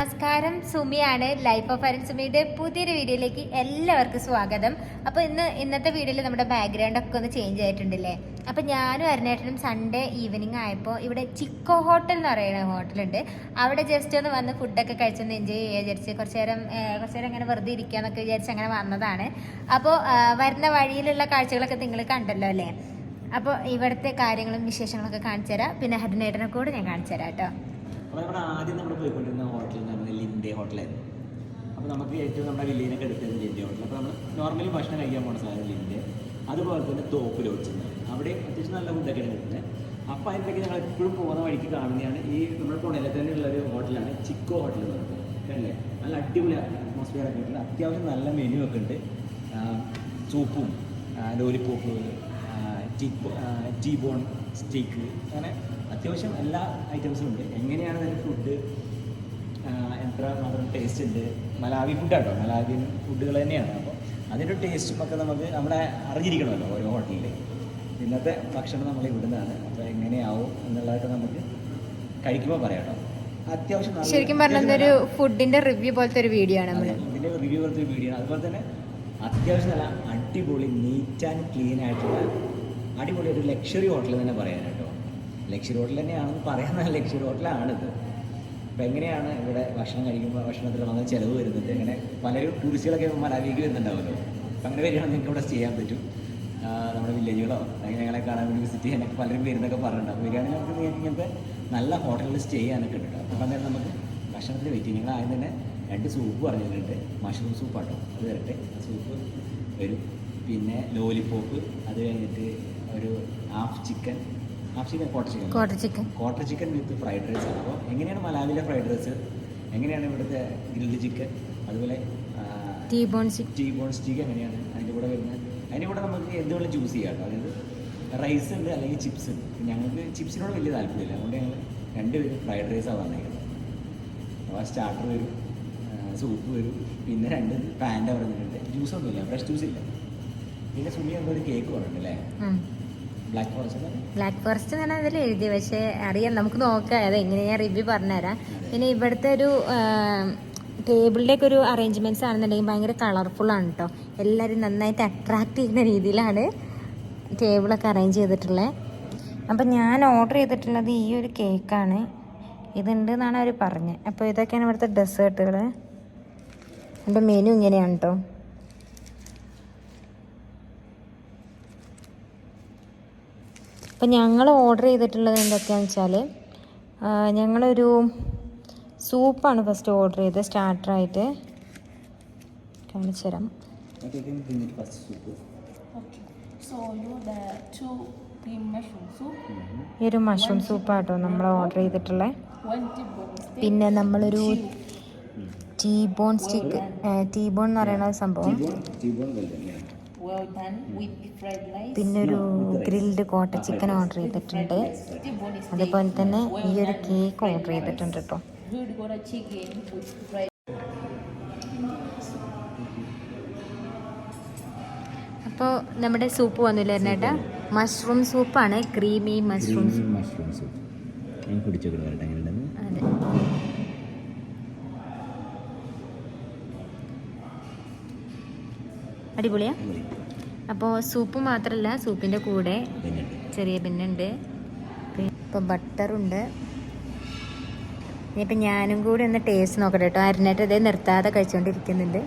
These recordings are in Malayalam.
നമസ്കാരം. സുമിയാണ്. ലൈഫ് ഓഫ് അരൻ സുമിയുടെ പുതിയൊരു വീഡിയോയിലേക്ക് എല്ലാവർക്കും സ്വാഗതം. അപ്പോൾ ഇന്ന് ഇന്നത്തെ വീഡിയോയിൽ നമ്മുടെ ബാക്ക്ഗ്രൗണ്ട് ഒക്കെ ഒന്ന് ചേഞ്ച് ആയിട്ടുണ്ടല്ലേ? അപ്പോൾ ഞാനും അരുണേട്ടനും സൺഡേ ഈവനിങ് ആയപ്പോൾ ഇവിടെ ചിക്കോ ഹോട്ടൽ എന്ന് പറയുന്ന ഹോട്ടലുണ്ട് അവിടെ ജസ്റ്റ് ഒന്ന് വന്ന് ഫുഡൊക്കെ കഴിച്ചൊന്ന് എൻജോയ് ചെയ്യുക വിചാരിച്ച് കുറച്ച് നേരം കുറച്ച് നേരം അങ്ങനെ വെറുതെ ഇരിക്കുക എന്നൊക്കെ വിചാരിച്ച് അങ്ങനെ വന്നതാണ്. അപ്പോൾ വരുന്ന വഴിയിലുള്ള കാഴ്ചകളൊക്കെ നിങ്ങൾ കണ്ടല്ലോ അല്ലേ? അപ്പോൾ ഇവിടുത്തെ കാര്യങ്ങളും വിശേഷങ്ങളൊക്കെ കാണിച്ചു തരാം പിന്നെ ഹരിനേട്ടനെ കൂടെ ഞാൻ കാണിച്ചു തരാം കേട്ടോ. അപ്പോൾ നമ്മുടെ ആദ്യം നമ്മൾ പോയിക്കൊണ്ടിരുന്ന ഹോട്ടൽ എന്ന് പറയുന്നത് ലിൻഡേ ഹോട്ടലായിരുന്നു അപ്പോൾ നമുക്ക് ഏറ്റവും നമ്മുടെ വില്ലേനൊക്കെ എടുത്തത് ലിൻഡേ ഹോട്ടൽ അപ്പോൾ നമ്മൾ നോർമലി ഭക്ഷണം കഴിക്കാൻ പോകുന്ന സാധനം ലിൻഡേ. അതുപോലെ തന്നെ തോപ്പ് ലോഡ്ജ് അവിടെ അത്യാവശ്യം നല്ല ഫുഡൊക്കെ കിട്ടുന്നത്. അപ്പോൾ അതിന്റെയൊക്കെ ഞങ്ങൾ എപ്പോഴും പോകുന്ന വഴിക്ക് കാണുന്നതാണ് ഈ നമ്മുടെ പുണയിലെ തന്നെ ഉള്ള ഒരു ഹോട്ടലാണ് ചിക്കോ ഹോട്ടൽ എന്ന് പറയുന്നത്. കണ്ടില്ലേ? നല്ല അടിപൊളി അറ്റ്മോസ്ഫിയർ ഒക്കെ ഉണ്ട്. അത്യാവശ്യം നല്ല മെനു ഒക്കെ ഉണ്ട്. സൂപ്പും ലോലിപ്പോപ്പ് ടീ ബോൺ സ്റ്റീക്ക് അങ്ങനെ അത്യാവശ്യം എല്ലാ ഐറ്റംസും ഉണ്ട്. എങ്ങനെയാണ് അതിന്റെ ഫുഡ് എത്ര മാത്രം ടേസ്റ്റ് ഉണ്ട്? മലാവി ഫുഡാട്ടോ മലാവിയൻ ഫുഡുകൾ തന്നെയാണ്. അപ്പോൾ അതിന്റെ ടേസ്റ്റും ഒക്കെ നമുക്ക് നമ്മളെ അറിഞ്ഞിരിക്കണമല്ലോ ഓരോ ഹോട്ടലിലെ ഇന്നത്തെ ഭക്ഷണം നമ്മൾ ഇവിടുന്നാണ്. അപ്പോൾ എങ്ങനെയാവും എന്നുള്ളതൊക്കെ നമുക്ക് കഴിക്കുമ്പോൾ പറയാം കേട്ടോ. അത്യാവശ്യം ശരിക്കും പറഞ്ഞ ഒരു ഫുഡിന്റെ റിവ്യൂ പോലത്തെ ഒരു വീഡിയോ ആണ് അതെ, റിവ്യൂ പോലത്തെ ഒരു വീഡിയോ ആണ് അതുപോലെ തന്നെ അത്യാവശ്യം നല്ല അടിപൊളി നീറ്റ് ആൻഡ് ക്ലീൻ ആയിട്ടുള്ള അടിപൊളി ഒരു ലക്ഷറി ഹോട്ടൽ തന്നെ പറയാൻ കേട്ടോ റോഡിൽ തന്നെയാണെന്ന് പറയുന്ന ലക്ഷ്യ റോഡിലാണിത് അപ്പോൾ എങ്ങനെയാണ് ഇവിടെ ഭക്ഷണം കഴിക്കുമ്പോൾ ഭക്ഷണത്തിൽ വന്ന ചിലവ് വരുന്നുണ്ട് അങ്ങനെ പലരും ടൂറിസ്റ്റുകളൊക്കെ മലാവിക്ക് വരുന്നുണ്ടാവുമല്ലോ. അപ്പം അങ്ങനെ വരികയാണെങ്കിൽ നിങ്ങൾക്ക് ഇവിടെ ചെയ്യാൻ പറ്റും. നമ്മുടെ വില്ലേജുകളോ അല്ലെങ്കിൽ ഞങ്ങളെ കാണാൻ വേണ്ടി വിസിറ്റ് ചെയ്യാനൊക്കെ പലരും വരുന്നൊക്കെ പറഞ്ഞിട്ടുണ്ട്. അപ്പോൾ വരികയാണെങ്കിൽ നമുക്ക് ഇങ്ങനത്തെ നല്ല ഹോട്ടലിൽ സ്റ്റേ ചെയ്യാനൊക്കെ ഉണ്ട് കേട്ടോ. അപ്പം അന്നേരം നമുക്ക് ഭക്ഷണത്തിന് വെയിറ്റ് ഞങ്ങൾ ആദ്യം തന്നെ രണ്ട് സൂപ്പ് പറഞ്ഞിട്ടുണ്ട്. മഷ്റൂം സൂപ്പ് ആട്ടോ. അത് വരട്ടെ. സൂപ്പ് വരും. പിന്നെ ലോലിപ്പോപ്പ് അത് കഴിഞ്ഞിട്ട് ഒരു half chicken quarter chicken quarter with fried rice ആണ് അപ്പോൾ എങ്ങനെയാണ് മലാവിലെ ഫ്രൈഡ് റൈസ് എങ്ങനെയാണ് ഇവിടുത്തെ ഗ്രിൽഡ് ചിക്കൻ അതുപോലെ T bone stick T bone steak എങ്ങനെയാണ് അതിന്റെ കൂടെ വരുന്നത്? അതിന്റെ കൂടെ നമുക്ക് എന്ത് വേണം ചൂസ് ചെയ്യാം കേട്ടോ. അതായത് റൈസ് ഉണ്ട് അല്ലെങ്കിൽ ചിപ്സ് ഉണ്ട്. ഞങ്ങൾക്ക് ചിപ്സിനോട് വലിയ താല്പര്യമില്ല. അതുകൊണ്ട് ഞങ്ങൾ രണ്ടുപേരും ഫ്രൈഡ് റൈസാണ് പറഞ്ഞിരിക്കുന്നത് അപ്പോൾ സ്റ്റാർട്ടർ വരും സൂപ്പ് വരും. പിന്നെ രണ്ട് പാന്റ് പറഞ്ഞിട്ടുണ്ട് ജ്യൂസ് ഒന്നുമില്ല. ഫ്രഷ് ജ്യൂസ് ഇല്ല. പിന്നെ സുമി എന്തോ ഒരു കേക്ക് പറഞ്ഞിട്ടുണ്ട് അല്ലേ ബ്ലാക്ക് ഫോറസ്റ്റ് ബ്ലാക്ക് പറഞ്ഞാൽ അതിൽ എഴുതി പക്ഷേ അറിയാം നമുക്ക് നോക്കാം. അത് എങ്ങനെയാ റിവ്യൂ പറഞ്ഞുതരാം. പിന്നെ ഇവിടുത്തെ ഒരു ടേബിളിന്റെ ഒക്കെ ഒരു അറേഞ്ച്മെന്റ്സ് ആണെന്നുണ്ടെങ്കിൽ ഭയങ്കര കളർഫുൾ ആണ് കേട്ടോ എല്ലാവരും നന്നായിട്ട് അട്രാക്ട് ചെയ്യുന്ന രീതിയിലാണ് ടേബിളൊക്കെ അറേഞ്ച് ചെയ്തിട്ടുള്ളത് അപ്പം ഞാൻ ഓർഡർ ചെയ്തിട്ടുള്ളത് ഈ ഒരു കേക്കാണ് ഇതുണ്ട് എന്നാണ് അവർ പറഞ്ഞത് അപ്പോൾ ഇതൊക്കെയാണ് ഇവിടുത്തെ ഡെസേർട്ടുകൾ എന്റെ മെനു ഇങ്ങനെയാണ് കേട്ടോ അപ്പം ഞങ്ങൾ ഓർഡർ ചെയ്തിട്ടുള്ളത് എന്തൊക്കെയാണെന്ന് വെച്ചാൽ ഞങ്ങളൊരു സൂപ്പാണ് ഫസ്റ്റ് ഓർഡർ ചെയ്തത് സ്റ്റാർട്ടറായിട്ട്. കാണിച്ചു തരാം ഈ ഒരു മഷ്റൂം സൂപ്പാട്ടോ നമ്മൾ ഓർഡർ ചെയ്തിട്ടുള്ളത് പിന്നെ നമ്മളൊരു T bone stick T bone എന്ന് പറയുന്ന ഒരു സംഭവം. T bone well done well done with fried rice. പിന്നെ ഒരു ഗ്രിൽഡ് കോട്ട ചിക്കൻ ഓർഡർ ചെയ്തിട്ടുണ്ട് അതുപോലെ തന്നെ ഈ ഒരു കേക്ക് ഓർഡർ ചെയ്തിട്ടുണ്ട് കേട്ടോ. അപ്പോൾ നമ്മുടെ സൂപ്പ് വന്നില്ല ചേട്ടാ മഷ്റൂം സൂപ്പാണ് ക്രീമി മഷ്റൂം മഷ്റൂം സൂപ്പ് അതെ. അടിപൊളിയാ? അപ്പോൾ സൂപ്പ് മാത്രമല്ല സൂപ്പിന്റെ കൂടെ ചെറിയ പിന്നുണ്ട്. ഇപ്പോൾ ബട്ടറുണ്ട്. ഇനിയിപ്പോൾ ഞാനും കൂടി ഒന്ന് ടേസ്റ്റ് നോക്കട്ടെ കേട്ടോ. അരിഞ്ഞിട്ട് ഇതേ നിർത്താതെ കഴിച്ചുകൊണ്ടിരിക്കുന്നുണ്ട്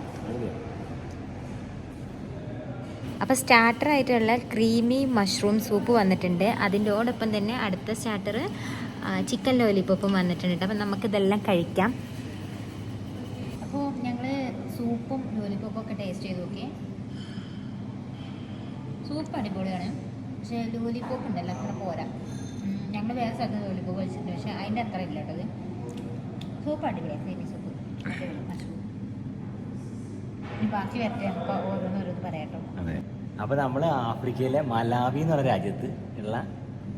അപ്പോൾ സ്റ്റാർട്ടർ ആയിട്ടുള്ള ക്രീമി മഷ്റൂം സൂപ്പ് വന്നിട്ടുണ്ട്. അതിന്റെയോടൊപ്പം തന്നെ അടുത്ത സ്റ്റാർട്ടർ ചിക്കൻ ലോലിപ്പോപ്പും വന്നിട്ടുണ്ട് അപ്പം നമുക്കിതെല്ലാം കഴിക്കാം. അപ്പോൾ ഞങ്ങൾ സൂപ്പും ലോലിപ്പോപ്പും ഒക്കെ ടേസ്റ്റ് ചെയ്ത് നോക്കി സൂപ്പ് അടിപൊളിയാണ്. പക്ഷേ ലോലിപ്പോപ്പ് ഉണ്ടല്ലോ അത്ര പോരാ. ഞങ്ങൾ വേറെ സ്ഥലത്ത് ലോലിപ്പോപ്പ് കഴിച്ചിട്ടുണ്ട്. പക്ഷേ അതിന്റെ അത്ര ഇല്ല കേട്ടത് സൂപ്പ് അടിപൊളിയാണ് ക്രീമി സൂപ്പ് ഇനി ബാക്കി വരട്ടെ നമുക്ക് ഓരോന്നോരോന്ന് പറയാട്ടോ അതെ. അപ്പോൾ നമ്മൾ ആഫ്രിക്കയിലെ മലാവി എന്ന് പറയുന്ന രാജ്യത്ത് ഉള്ള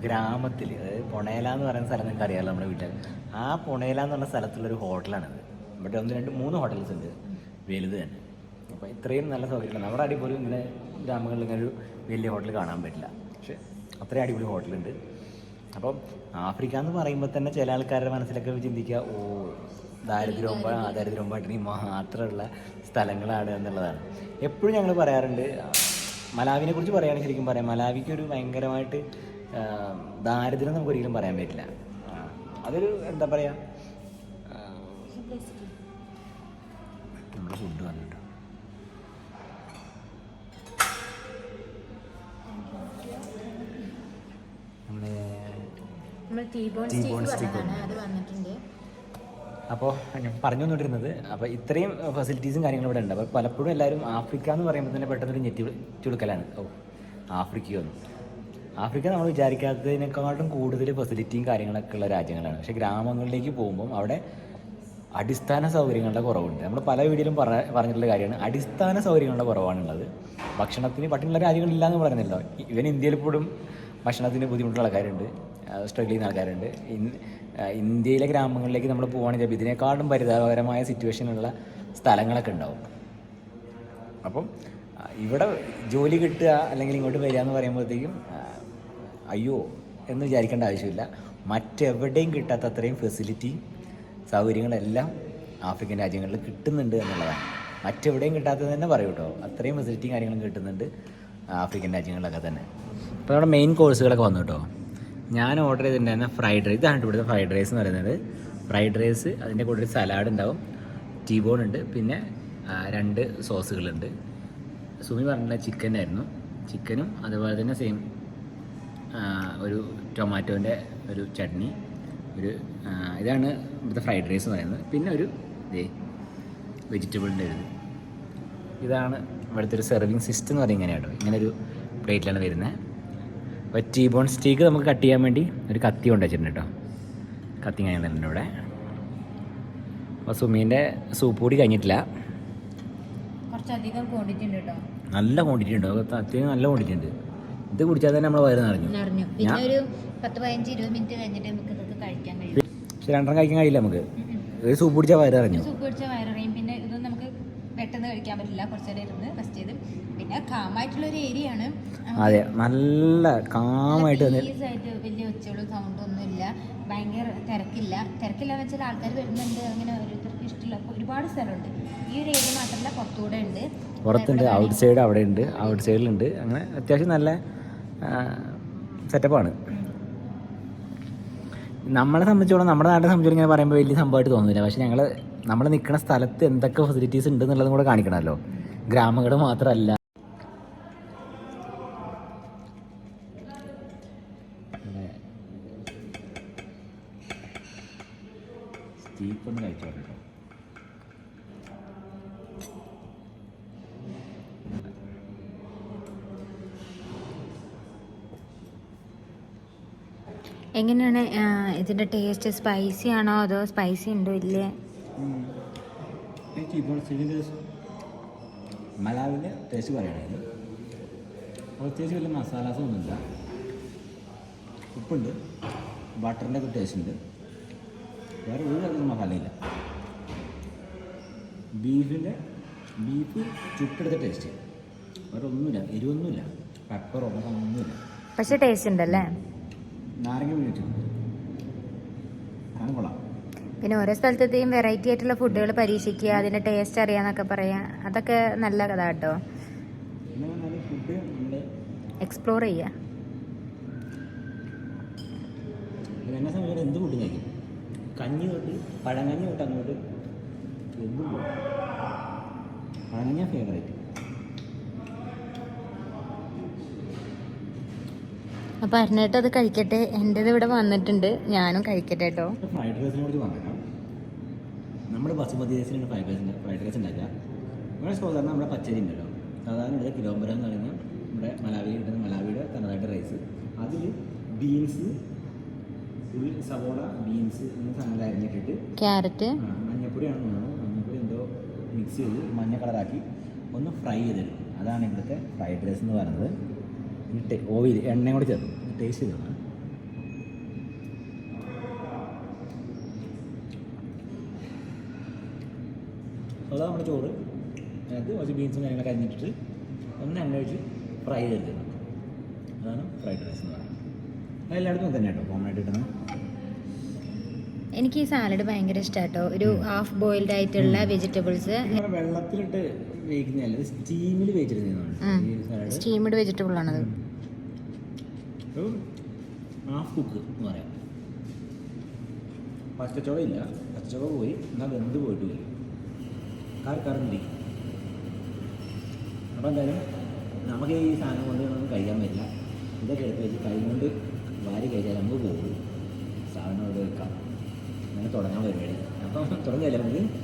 ഗ്രാമത്തിൽ അതായത് പൊണേല എന്ന് പറയുന്ന സ്ഥലം നിങ്ങൾക്ക് അറിയാമല്ലോ നമ്മുടെ വീട്ടിൽ ആ പൊണേല എന്ന് പറഞ്ഞ സ്ഥലത്തുള്ളൊരു ഹോട്ടലാണിത് ഇവിടെ ഒന്ന് രണ്ട് മൂന്ന് ഹോട്ടൽസ് ഉണ്ട്. വലുത് തന്നെ. അപ്പോൾ ഇത്രയും നല്ല സൗകര്യമാണ് നമ്മുടെ അടിപൊളി ഇങ്ങനെ ഗ്രാമങ്ങളിൽ ഇങ്ങനെ ഒരു വലിയ ഹോട്ടൽ കാണാൻ പറ്റില്ല. പക്ഷേ അത്രയും അടിപൊളി ഹോട്ടലുണ്ട്. അപ്പം ആഫ്രിക്ക എന്ന് പറയുമ്പോൾ തന്നെ ചില ആൾക്കാരുടെ മനസ്സിലൊക്കെ ചിന്തിക്കുക ഓ ദാരിദ്ര്യവും ദാരിദ്ര്യവും പട്ടിണി മാത്രമുള്ള സ്ഥലങ്ങളാണ് എന്നുള്ളതാണ്. എപ്പോഴും ഞങ്ങൾ പറയാറുണ്ട് മലാവിനെ കുറിച്ച് പറയുകയാണെങ്കിൽ ശരിക്കും പറയാം മലാവിക്ക് ഒരു ഭയങ്കരമായിട്ട് ദാരിദ്ര്യം നമുക്ക് ഒരിക്കലും പറയാൻ പറ്റില്ല. അതൊരു എന്താ പറയുക നമ്മുടെ ഫുഡ് വന്നിട്ട് അപ്പോൾ ഞാൻ പറഞ്ഞു വന്നുകൊണ്ടിരുന്നത് അപ്പോൾ ഇത്രയും ഫെസിലിറ്റീസും കാര്യങ്ങളും ഇവിടെ ഉണ്ട്. അപ്പോൾ പലപ്പോഴും എല്ലാവരും ആഫ്രിക്ക എന്ന് പറയുമ്പോൾ തന്നെ പെട്ടെന്നൊരു ഞെത്തി ചുടുക്കലാണ് ഓ ആഫ്രിക്കയൊന്നും ആഫ്രിക്ക നമ്മൾ വിചാരിക്കാത്തതിനേക്കാളും കൂടുതൽ ഫെസിലിറ്റിയും കാര്യങ്ങളൊക്കെ ഉള്ള രാജ്യങ്ങളാണ്. പക്ഷേ ഗ്രാമങ്ങളിലേക്ക് പോകുമ്പം അവിടെ അടിസ്ഥാന സൗകര്യങ്ങളുടെ കുറവുണ്ട്. നമ്മൾ പല വീഡിയോയിലും പറ പറഞ്ഞിട്ടുള്ള കാര്യമാണ്. അടിസ്ഥാന സൗകര്യങ്ങളുടെ കുറവാണുള്ളത്. ഭക്ഷണത്തിന് പട്ടിണിയുള്ള രാജ്യങ്ങളില്ല എന്ന് പറയുന്നില്ല ഇവൻ ഇന്ത്യയിൽ പോലും ഭക്ഷണത്തിന് ബുദ്ധിമുട്ടുള്ള ആൾക്കാരുണ്ട്. സ്ട്രഗിൾ ചെയ്യുന്ന ആൾക്കാരുണ്ട്. ഇൻ- ഇന്ത്യയിലെ ഗ്രാമങ്ങളിലേക്ക് നമ്മൾ പോവുകയാണെങ്കിൽ ഇതിനേക്കാളും പരിതാപകരമായ സിറ്റുവേഷനുള്ള സ്ഥലങ്ങളൊക്കെ ഉണ്ടാവും. അപ്പം? ഇവിടെ ജോലി കിട്ടുക അല്ലെങ്കിൽ ഇങ്ങോട്ട് വരിക എന്ന് പറയുമ്പോഴത്തേക്കും അയ്യോ എന്ന് വിചാരിക്കേണ്ട ആവശ്യമില്ല. മറ്റെവിടെയും കിട്ടാത്ത അത്രയും ഫെസിലിറ്റിയും സൗകര്യങ്ങളെല്ലാം ആഫ്രിക്കൻ രാജ്യങ്ങളിൽ കിട്ടുന്നുണ്ട് എന്നുള്ളതാണ്. മറ്റെവിടെയും കിട്ടാത്തത് തന്നെ പറയൂ കേട്ടോ. അത്രയും ഫെസിലിറ്റിയും കാര്യങ്ങളും കിട്ടുന്നുണ്ട് ആഫ്രിക്കൻ രാജ്യങ്ങളിലൊക്കെ തന്നെ. അപ്പോൾ നമ്മുടെ മെയിൻ കോഴ്സുകളൊക്കെ വന്നു കേട്ടോ. ഞാൻ ഓർഡർ ചെയ്തിട്ടുണ്ടായിരുന്ന ഫ്രൈഡ് റൈസ് ഇതാണ് ഇവിടുത്തെ ഫ്രൈഡ് റൈസ് എന്ന് പറയുന്നത്. ഫ്രൈഡ് റൈസ് അതിന്റെ കൂടെ ഒരു സലാഡ് ഉണ്ടാവും. ടീ ബോൺ ഉണ്ട്. പിന്നെ രണ്ട് സോസുകളുണ്ട് സുമി പറഞ്ഞ ചിക്കനായിരുന്നു ചിക്കനും അതുപോലെ തന്നെ സെയിം ഒരു ടൊമാറ്റോന്റെ ഒരു ചട്നി ഒരു ഇതാണ് ഇവിടുത്തെ ഫ്രൈഡ് റൈസ് എന്ന് പറയുന്നത്. പിന്നെ ഒരു ഇതേ വെജിറ്റബിളിന്റെ ഒരു ഇതാണ് ഇവിടുത്തെ ഒരു സെർവിങ് സിസ്റ്റം എന്ന് പറയുന്നത് ഇങ്ങനെ കേട്ടോ ഇങ്ങനെ ഒരു പ്ലേറ്റിലാണ് വരുന്നത്. അപ്പോൾ ടീ ബോൺ സ്റ്റീക്ക് നമുക്ക് കട്ട് ചെയ്യാൻ വേണ്ടി ഒരു കത്തി കൊണ്ട് വെച്ചിട്ടുണ്ട് കേട്ടോ കത്തി കഴിഞ്ഞിട്ടുണ്ട് ഇവിടെ. അപ്പോൾ സുമീന്റെ സൂപ്പ് കൂടി കഴിഞ്ഞിട്ടില്ല. കുറച്ചധികം ക്വാണ്ടിറ്റി ഉണ്ട് കേട്ടോ നല്ല ക്വാണ്ടിറ്റി ഉണ്ട്. അത് അത്യാവശ്യം നല്ല ക്വാണ്ടിറ്റി ഉണ്ട്. ഇത് കുടിച്ചാൽ തന്നെ നമ്മൾ വയറ് നിറഞ്ഞു. പക്ഷെ രണ്ടെണ്ണം കഴിക്കാൻ കഴിയില്ല നമുക്ക്. ഒരു സൂപ്പ് കുടിച്ചാൽ വയറ് നിറഞ്ഞു സൂപ്പ് പിടിച്ച വയറിയും പിന്നെ ഇതൊന്നും നമുക്ക് പെട്ടെന്ന് കഴിക്കാൻ പറ്റില്ല. കുറച്ച് നേരം ഇരുന്ന് റെസ്റ്റ് ചെയ്ത്. പിന്നെ കാമായിട്ടുള്ള ഒരു ഏരിയ ആണ്. അതെ നല്ല കാമായിട്ട് ആയിട്ട് വലിയ ഒച്ചകളും സൗണ്ടും ഒന്നും ഇല്ല. ഭയങ്കര തിരക്കില്ല. തിരക്കില്ല എന്ന് വെച്ചാൽ ആൾക്കാർ വരുന്നുണ്ട്. അങ്ങനെ ഓരോരുത്തർക്ക് ഇഷ്ടമുള്ള ഒരുപാട് സ്ഥലമുണ്ട്. ഈ ഒരു ഏരിയ മാത്രമല്ല പുറത്തുകൂടെ ഉണ്ട്. പുറത്തുണ്ട് ഔട്ട് സൈഡ് അവിടെ ഉണ്ട് ഔട്ട് സൈഡിലുണ്ട് അങ്ങനെ അത്യാവശ്യം നല്ല സെറ്റപ്പാണ് നമ്മളെ സംബന്ധിച്ചോളം നമ്മുടെ നാട്ടിനെ സംബന്ധിച്ചോളം ഇങ്ങനെ പറയുമ്പോൾ വലിയ സംഭവമായിട്ട് തോന്നുന്നില്ല പക്ഷേ ഞങ്ങൾ നമ്മൾ നിൽക്കുന്ന സ്ഥലത്ത് എന്തൊക്കെ ഫെസിലിറ്റീസ് ഉണ്ട് എന്നുള്ളതും കൂടെ കാണിക്കണമല്ലോ. ഗ്രാമങ്ങൾ മാത്രമല്ല. എങ്ങനെയാണ് ഇതിന്റെ ടേസ്റ്റ് സ്പൈസി ആണോ അതോ സ്പൈസി ഉണ്ടോ ഇല്ലേ? മലാവിന്റെ ടേസ്റ്റ് പറയുകയാണെങ്കിൽ പ്രത്യേകിച്ച് വലിയ മസാലാസ് ഒന്നുമില്ല. ഉപ്പുണ്ട് ബട്ടറിന്റെ ഒക്കെ ടേസ്റ്റ് ഉണ്ട്. വേറെ ഒരു തരത്തിലും മസാലയില്ല ബീഫിന്റെ ബീഫ് ചുട്ടെടുത്ത ടേസ്റ്റ് വേറെ ഒന്നുമില്ല എരിവൊന്നുമില്ല പെപ്പറോ ഒന്നുമില്ല. പക്ഷേ ടേസ്റ്റ് ഉണ്ടല്ലേ? നാരങ്ങ വീണിട്ടുണ്ട് കൊള്ളാം. പിന്നെ ഓരോ സ്ഥലത്തെയും വെറൈറ്റി ആയിട്ടുള്ള ഫുഡുകൾ പരീക്ഷിക്കുക അതിന്റെ ടേസ്റ്റ് അറിയാന്നൊക്കെ പറയാ. അതൊക്കെ നല്ല കഥ കേട്ടോ എക്സ്പ്ലോർ ചെയ്യുക എന്ത് ഫുഡ് കഴിക്കും? കഞ്ഞി തൊട്ട് പഴങ്കഞ്ഞി തൊട്ട് അങ്ങോട്ട് എന്തും പോകും പഴങ്കഞ്ഞ ഫേവറേറ്റ് അപ്പൊ അരുണേട്ട് അത് കഴിക്കട്ടെ. എന്റെത് ഇവിടെ വന്നിട്ടുണ്ട്. ഞാനും കഴിക്കട്ടെ കേട്ടോ. ഫ്രൈഡ് റൈസിനെ കുറിച്ച് പറഞ്ഞേക്കാം നമ്മുടെ ബസുമതി റൈസിനാണ് ഫ്രൈഡ് റൈസ് ഫ്രൈഡ് റൈസ് ഉണ്ടാക്കുക നമ്മുടെ സാധാരണ നമ്മുടെ പച്ചരി ഉണ്ടല്ലോ. സാധാരണ ഇവിടെ കിലോമ്പരം എന്ന് പറയുന്ന നമ്മുടെ മലാവി കിട്ടുന്ന മലാവിയുടെ തനതായിട്ട് റൈസ് അതിൽ ബീൻസ് ഉള്ളി സവോള ബീൻസ് എന്ന സാധനങ്ങൾ അരിഞ്ഞിട്ടിട്ട് ക്യാരറ്റ് മഞ്ഞപ്പൊടിയാണ് മഞ്ഞപ്പൊടി എന്തോ മിക്സ് ചെയ്ത് മഞ്ഞ കളറാക്കി ഒന്ന് ഫ്രൈ ചെയ്തെടുക്കും. അതാണ് ഇവിടുത്തെ ഫ്രൈഡ് റൈസ് എന്ന് പറയുന്നത്. എന്നിട്ട് ഓയിൽ എണ്ണയും കൂടി ചേർത്ത് ടേസ്റ്റ് ചെയ്തോളാം അതാ നമ്മുടെ ചോറ്. അതിനകത്ത് കുറച്ച് ബീൻസും കാര്യങ്ങളൊക്കെ അരിഞ്ഞിട്ട് ഒന്ന് എണ്ണ ഒഴിച്ച് ഫ്രൈ ചെയ്തെടുക്കും അതാണ് ഫ്രൈഡ് റൈസ് എന്ന് പറയുന്നത്. എല്ലായിടത്തും തന്നെ കേട്ടോ കോമൺ ആയിട്ട് കിട്ടുന്നത്. എനിക്ക് ഈ സാലഡ് ഭയങ്കര ഇഷ്ടാട്ടോ. ഒരു ഹാഫ് ബോയിൽഡ് ആയിട്ടുള്ള വെജിറ്റബിൾസ് വെള്ളത്തിലിട്ട് സ്റ്റീമിൽ സ്റ്റീംഡ് വെജിറ്റബിൾ ആണത്. ഹാഫ് കുക്ക് എന്ന് പറയാം. പച്ചച്ചോള ഇല്ല. പച്ചച്ചോള പോയി. എന്നാൽ വെന്ത് പോയിട്ടില്ല കാർ കറണ്ടി അപ്പോൾ എന്തായാലും നമുക്ക് ഈ സാധനം കൊണ്ട് നമുക്ക് കഴിക്കാൻ പറ്റില്ല. ഇതൊക്കെ എടുത്ത് വെച്ച് കൈ കൊണ്ട് വാരി കഴിച്ചാൽ നമുക്ക് പോകും. സാധനം ഇവിടെ വെക്കാം. അങ്ങനെ തുടങ്ങാൻ പരിപാടി. അപ്പം തുടങ്ങിയല്ലേ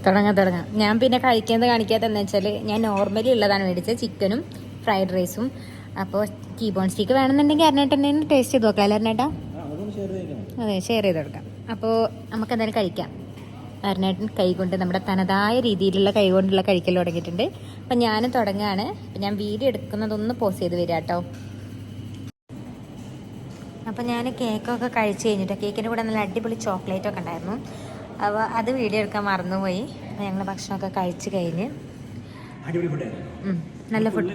തുടങ്ങാം തുടങ്ങാം. ഞാൻ പിന്നെ കഴിക്കുന്നത് കാണിക്കാത്തെന്ന് വെച്ചാൽ ഞാൻ നോർമലി ഉള്ളതാണ് മേടിച്ചത് ചിക്കനും ഫ്രൈഡ് റൈസും അപ്പോൾ കീബോൺ സ്റ്റീക്ക് വേണമെന്നുണ്ടെങ്കിൽ അരണേട്ടനെ ടേസ്റ്റ് ചെയ്ത് നോക്കാം അല്ലേ അരണേട്ടാ അതെ ഷെയർ ചെയ്ത് കൊടുക്കാം. അപ്പോൾ നമുക്ക് എന്തായാലും കഴിക്കാം. അരണേട്ടൻ കൈകൊണ്ട് നമ്മുടെ തനതായ രീതിയിലുള്ള കൈകൊണ്ടുള്ള കഴിക്കൽ തുടങ്ങിയിട്ടുണ്ട്. അപ്പം ഞാനും തുടങ്ങുകയാണ്. അപ്പം ഞാൻ വീഡിയോ എടുക്കുന്നതൊന്ന് പോസ് ചെയ്ത് വരിക കേട്ടോ. അപ്പം ഞാൻ കേക്കൊക്കെ കഴിച്ച് കഴിഞ്ഞിട്ട് കേക്കിന്റെ കൂടെ നല്ല അടിപൊളി ചോക്ലേറ്റ് ഒക്കെ ഉണ്ടായിരുന്നു. അപ്പോൾ അത് വീഡിയോ എടുക്കാൻ മറന്നുപോയി. അപ്പോൾ ഞങ്ങൾ ഭക്ഷണമൊക്കെ കഴിച്ച് കഴിഞ്ഞ്. നല്ല ഫുഡ്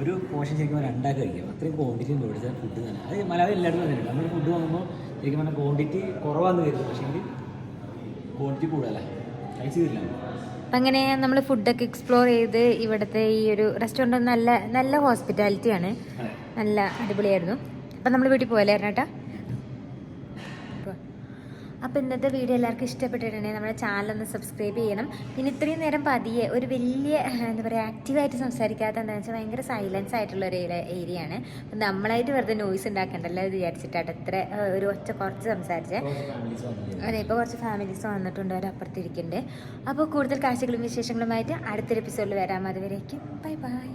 ഒരു പോഷൻ ശരിക്കും രണ്ടാക്കി കഴിക്കാം. അത്രയും ക്വാണ്ടിറ്റി മേടിച്ച ഫുഡ് തന്നെ അത് മലയാളം എല്ലായിടത്തും തന്നെയുണ്ട് നമ്മൾ ഫുഡ് വാങ്ങുമ്പോൾ ശരിക്കും പറഞ്ഞാൽ ക്വാണ്ടിറ്റി കുറവാന്ന് കരുതും. പക്ഷേ ക്വാണ്ടിറ്റി കൂടുതലല്ല കഴിച്ചു തരില്ല. അപ്പം അങ്ങനെ നമ്മൾ ഫുഡൊക്കെ എക്സ്പ്ലോർ ചെയ്ത് ഇവിടുത്തെ ഈ ഒരു റെസ്റ്റോറന്റ് നല്ല നല്ല ഹോസ്പിറ്റാലിറ്റിയാണ് ആണ്. നല്ല അടിപൊളിയായിരുന്നു. അപ്പം നമ്മൾ വീട്ടിൽ പോയല്ലേ ചേട്ടാ അപ്പോൾ ഇന്നത്തെ വീഡിയോ എല്ലാവർക്കും ഇഷ്ടപ്പെട്ടിട്ടുണ്ടെങ്കിൽ നമ്മുടെ ചാനൽ ഒന്ന് സബ്സ്ക്രൈബ് ചെയ്യണം. പിന്നെ ഇത്രയും നേരം പതിയെ ഒരു വലിയ എന്താ പറയുക ആക്റ്റീവായിട്ട് സംസാരിക്കാത്ത എന്താണെന്ന് വെച്ചാൽ ഭയങ്കര സൈലൻസ് ആയിട്ടുള്ള ഒരു ഏരിയ ആണ്. അപ്പം നമ്മളായിട്ട് വെറുതെ നോയ്സ് ഉണ്ടാക്കണ്ടല്ലോ എന്ന് വിചാരിച്ചിട്ടാണ് എത്ര ഒരു ഒറ്റ കുറച്ച് സംസാരിച്ചേ. ഫാമിലീസ് വന്നത് അതെ ഇപ്പോൾ കുറച്ച് ഫാമിലീസ് വന്നിട്ടുണ്ട് അവർ അപ്പുറത്തിരിക്കുന്നുണ്ട്. അപ്പോൾ കൂടുതൽ കാഴ്ചകളും വിശേഷങ്ങളുമായിട്ട് അടുത്തൊരു എപ്പിസോഡിൽ വരാം. അതുവരേക്കും ബൈ ബൈ